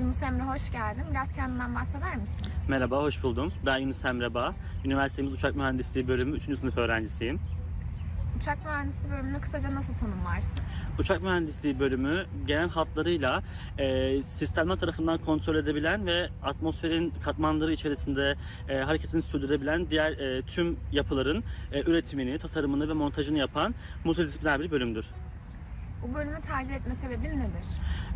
Yunus Emre hoş geldin. Biraz kendinden bahseder misin? Merhaba, hoş buldum. Ben Yunus Emre Bağ. Üniversitemiz Uçak Mühendisliği bölümü 3. sınıf öğrencisiyim. Uçak mühendisliği bölümünü kısaca nasıl tanımlarsın? Uçak Mühendisliği bölümü genel hatlarıyla e, sistemler tarafından kontrol edebilen ve atmosferin katmanları içerisinde e, hareketini sürdürebilen diğer e, tüm yapıların e, üretimini, tasarımını ve montajını yapan multidisipliner bir bölümdür. Bu bölümü tercih etme sebebin nedir?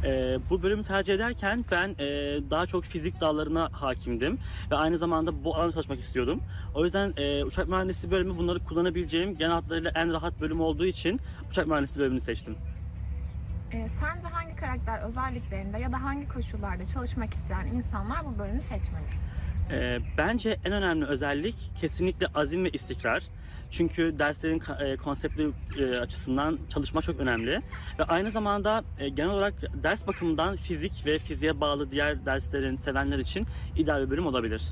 Ee, bu bölümü tercih ederken ben e, daha çok fizik dallarına hakimdim ve aynı zamanda bu alanda çalışmak istiyordum. O yüzden e, uçak mühendisliği bölümü bunları kullanabileceğim genel hatlarıyla en rahat bölüm olduğu için uçak mühendisliği bölümünü seçtim. Ee, sence hangi karakter özelliklerinde ya da hangi koşullarda çalışmak isteyen insanlar bu bölümü seçmeli? Ee, bence en önemli özellik kesinlikle azim ve istikrar. Çünkü derslerin e, konseptli e, açısından çalışmak çok önemli. Ve aynı zamanda e, genel olarak ders bakımından fizik ve fiziğe bağlı diğer derslerin sevenler için ideal bir bölüm olabilir.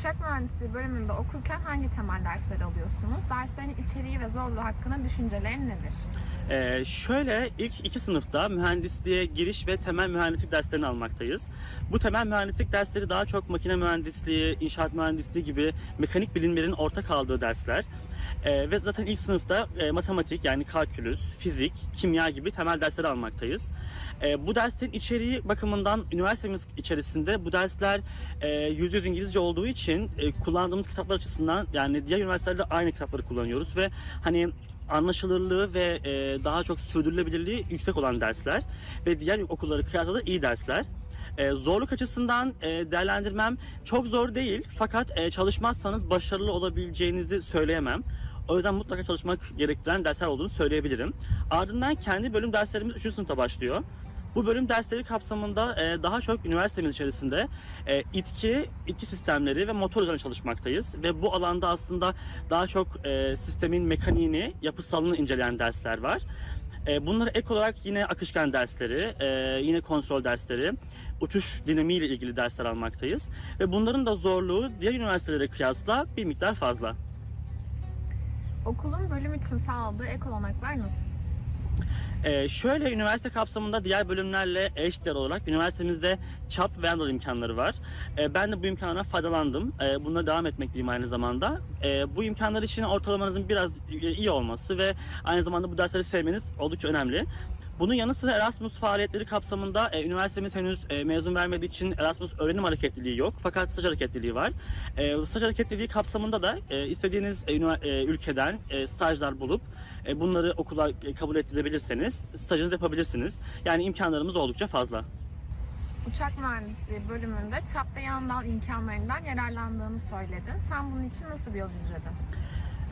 Uçak mühendisliği bölümünde okurken hangi temel dersleri alıyorsunuz? Derslerin içeriği ve zorluğu hakkında düşüncelerin nedir? Ee, şöyle ilk iki sınıfta mühendisliğe giriş ve temel mühendislik derslerini almaktayız. Bu temel mühendislik dersleri daha çok makine mühendisliği, inşaat mühendisliği gibi mekanik bilimlerin ortak aldığı dersler. Ee, ve zaten ilk sınıfta e, matematik yani kalkülüs, fizik, kimya gibi temel dersleri almaktayız. Ee, bu derslerin içeriği bakımından üniversitemiz içerisinde bu dersler e, yüz yüz İngilizce olduğu için e, kullandığımız kitaplar açısından yani diğer üniversitelerle aynı kitapları kullanıyoruz ve hani anlaşılırlığı ve e, daha çok sürdürülebilirliği yüksek olan dersler ve diğer okulları kıyasla da iyi dersler. E, zorluk açısından e, değerlendirmem çok zor değil fakat e, çalışmazsanız başarılı olabileceğinizi söyleyemem. O yüzden mutlaka çalışmak gerektiren dersler olduğunu söyleyebilirim. Ardından kendi bölüm derslerimiz 3. sınıfta başlıyor. Bu bölüm dersleri kapsamında e, daha çok üniversitemiz içerisinde e, itki, itki sistemleri ve motor üzerine çalışmaktayız. Ve bu alanda aslında daha çok e, sistemin mekaniğini, yapısalını inceleyen dersler var. E, bunlara ek olarak yine akışkan dersleri, e, yine kontrol dersleri, uçuş dinamiği ile ilgili dersler almaktayız. Ve bunların da zorluğu diğer üniversitelere kıyasla bir miktar fazla. Okulun bölüm için sağladığı ek olanaklar nasıl? Ee, şöyle üniversite kapsamında diğer bölümlerle eşdeğer olarak üniversitemizde çap ve handle imkanları var. Ee, ben de bu imkanlardan faydalandım. Ee, bununla devam etmekteyim aynı zamanda. Ee, bu imkanlar için ortalamanızın biraz iyi olması ve aynı zamanda bu dersleri sevmeniz oldukça önemli. Bunun yanı sıra Erasmus faaliyetleri kapsamında e, üniversitemiz henüz e, mezun vermediği için Erasmus öğrenim hareketliliği yok. Fakat staj hareketliliği var. E, staj hareketliliği kapsamında da e, istediğiniz e, e, ülkeden e, stajlar bulup e, bunları okula e, kabul ettirebilirseniz stajınızı yapabilirsiniz. Yani imkanlarımız oldukça fazla. Uçak mühendisliği bölümünde çap ve yan dal imkanlarından yararlandığını söyledin. Sen bunun için nasıl bir yol izledin?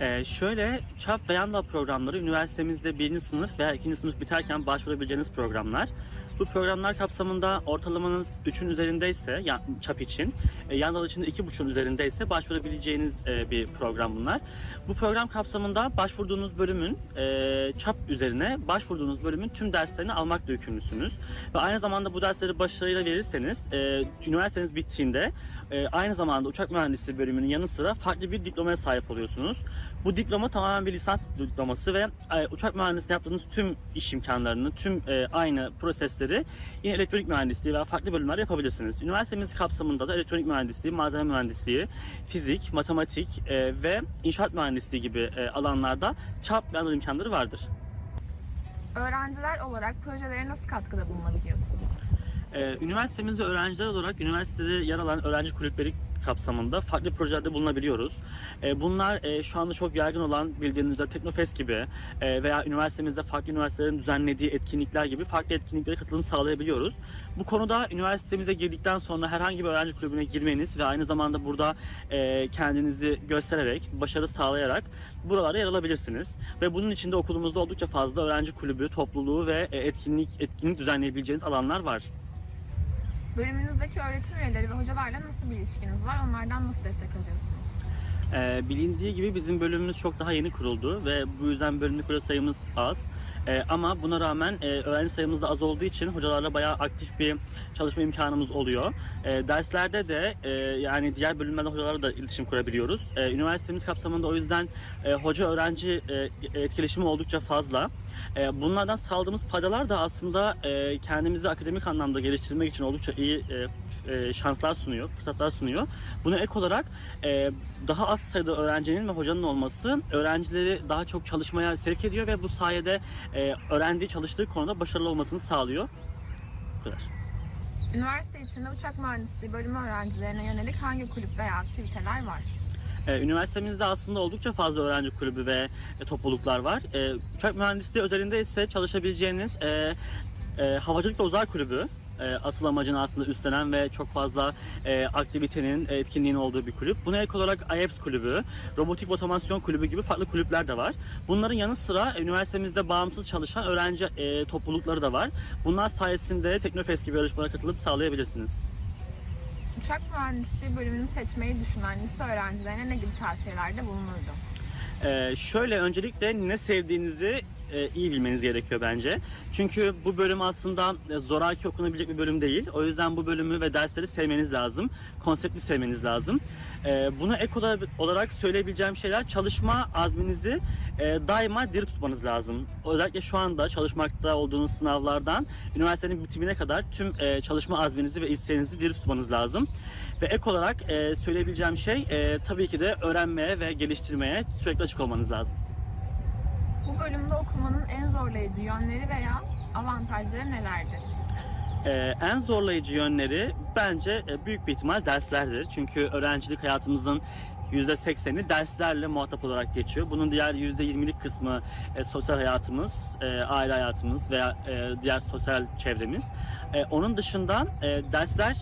Ee, şöyle çap ve yanda programları üniversitemizde birinci sınıf veya ikinci sınıf biterken başvurabileceğiniz programlar. Bu programlar kapsamında ortalamanız 3'ün üzerindeyse ya, çap için, e, yan dal için de 2.5'un üzerindeyse başvurabileceğiniz e, bir program bunlar. Bu program kapsamında başvurduğunuz bölümün e, çap üzerine başvurduğunuz bölümün tüm derslerini almakla yükümlüsünüz. Ve aynı zamanda bu dersleri başarıyla verirseniz e, üniversiteniz bittiğinde e, aynı zamanda uçak mühendisliği bölümünün yanı sıra farklı bir diplomaya sahip oluyorsunuz. Bu diploma tamamen bir lisans diploması ve e, uçak mühendisliği yaptığınız tüm iş imkanlarını, tüm e, aynı prosesleri yine elektronik mühendisliği veya farklı bölümler yapabilirsiniz. Üniversitemiz kapsamında da elektronik mühendisliği, malzeme mühendisliği, fizik, matematik e, ve inşaat mühendisliği gibi e, alanlarda çap ve imkanları vardır. Öğrenciler olarak projelere nasıl katkıda bulunabiliyorsunuz? Ee, üniversitemizde öğrenciler olarak üniversitede yer alan öğrenci kulüpleri kapsamında farklı projelerde bulunabiliyoruz. Ee, bunlar e, şu anda çok yaygın olan bildiğiniz üzere Teknofest gibi e, veya üniversitemizde farklı üniversitelerin düzenlediği etkinlikler gibi farklı etkinliklere katılım sağlayabiliyoruz. Bu konuda üniversitemize girdikten sonra herhangi bir öğrenci kulübüne girmeniz ve aynı zamanda burada e, kendinizi göstererek, başarı sağlayarak buralara yer alabilirsiniz. Ve bunun için de okulumuzda oldukça fazla öğrenci kulübü, topluluğu ve e, etkinlik etkinlik düzenleyebileceğiniz alanlar var. Bölümünüzdeki öğretim üyeleri ve hocalarla nasıl bir ilişkiniz var? Onlardan nasıl destek alıyorsunuz? Ee, bilindiği gibi bizim bölümümüz çok daha yeni kuruldu ve bu yüzden bölümlük hoca sayımız az. Ee, ama buna rağmen e, öğrenci sayımız da az olduğu için hocalarla bayağı aktif bir çalışma imkanımız oluyor. Ee, derslerde de e, yani diğer bölümlerden hocalarla da iletişim kurabiliyoruz. Ee, üniversitemiz kapsamında o yüzden e, hoca öğrenci e, etkileşimi oldukça fazla. E, bunlardan sağladığımız faydalar da aslında e, kendimizi akademik anlamda geliştirmek için oldukça iyi e, e, şanslar sunuyor, fırsatlar sunuyor. Buna ek olarak e, daha az sayıda öğrencinin ve hocanın olması öğrencileri daha çok çalışmaya sevk ediyor ve bu sayede e, öğrendiği çalıştığı konuda başarılı olmasını sağlıyor. Bu kadar. Üniversite içinde uçak mühendisliği bölümü öğrencilerine yönelik hangi kulüp veya aktiviteler var? Ee, üniversitemizde aslında oldukça fazla öğrenci kulübü ve e, topluluklar var. Ee, uçak mühendisliği özelinde ise çalışabileceğiniz e, e, havacılık ve uzay kulübü e, asıl amacını aslında üstlenen ve çok fazla e, aktivitenin, e, etkinliğin olduğu bir kulüp. Buna ek olarak IEPS kulübü, robotik otomasyon kulübü gibi farklı kulüpler de var. Bunların yanı sıra e, üniversitemizde bağımsız çalışan öğrenci e, toplulukları da var. Bunlar sayesinde Teknofest gibi yarışmalara katılıp sağlayabilirsiniz. Uçak mühendisliği bölümünü seçmeyi düşünen lise öğrencilerine ne gibi tavsiyelerde bulunurdu? Ee, şöyle öncelikle ne sevdiğinizi e, iyi bilmeniz gerekiyor bence. Çünkü bu bölüm aslında e, zoraki okunabilecek bir bölüm değil. O yüzden bu bölümü ve dersleri sevmeniz lazım. Konseptli sevmeniz lazım. Ee, buna ek ola- olarak söyleyebileceğim şeyler çalışma azminizi e, daima diri tutmanız lazım. Özellikle şu anda çalışmakta olduğunuz sınavlardan üniversitenin bitimine kadar tüm e, çalışma azminizi ve isteğinizi diri tutmanız lazım. Ve ek olarak e, söyleyebileceğim şey e, tabii ki de öğrenmeye ve geliştirmeye sürekli açık olmanız lazım. Bu bölümde okumanın en zorlayıcı yönleri veya avantajları nelerdir? Ee, en zorlayıcı yönleri bence e, büyük bir ihtimal derslerdir. Çünkü öğrencilik hayatımızın %80'i derslerle muhatap olarak geçiyor. Bunun diğer %20'lik kısmı e, sosyal hayatımız, e, aile hayatımız veya e, diğer sosyal çevremiz. E, onun dışında e, dersler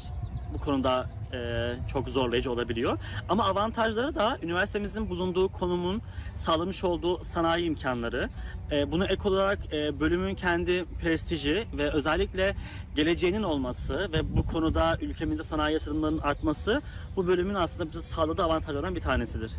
bu konuda e, çok zorlayıcı olabiliyor. Ama avantajları da üniversitemizin bulunduğu konumun sağlamış olduğu sanayi imkanları. E, bunu ek olarak e, bölümün kendi prestiji ve özellikle geleceğinin olması ve bu konuda ülkemizde sanayi yatırımlarının artması bu bölümün aslında bize sağladığı avantajlardan bir tanesidir.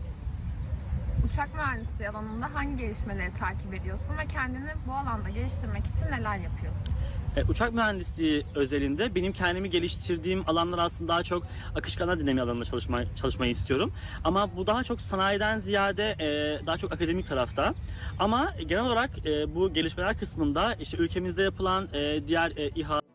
Uçak mühendisliği alanında hangi gelişmeleri takip ediyorsun ve kendini bu alanda geliştirmek için neler yapıyorsun? E, uçak mühendisliği özelinde benim kendimi geliştirdiğim alanlar aslında daha çok akışkanlar dinamiği alanında çalışma, çalışmayı istiyorum. Ama bu daha çok sanayiden ziyade e, daha çok akademik tarafta. Ama genel olarak e, bu gelişmeler kısmında işte ülkemizde yapılan diğer e, İHA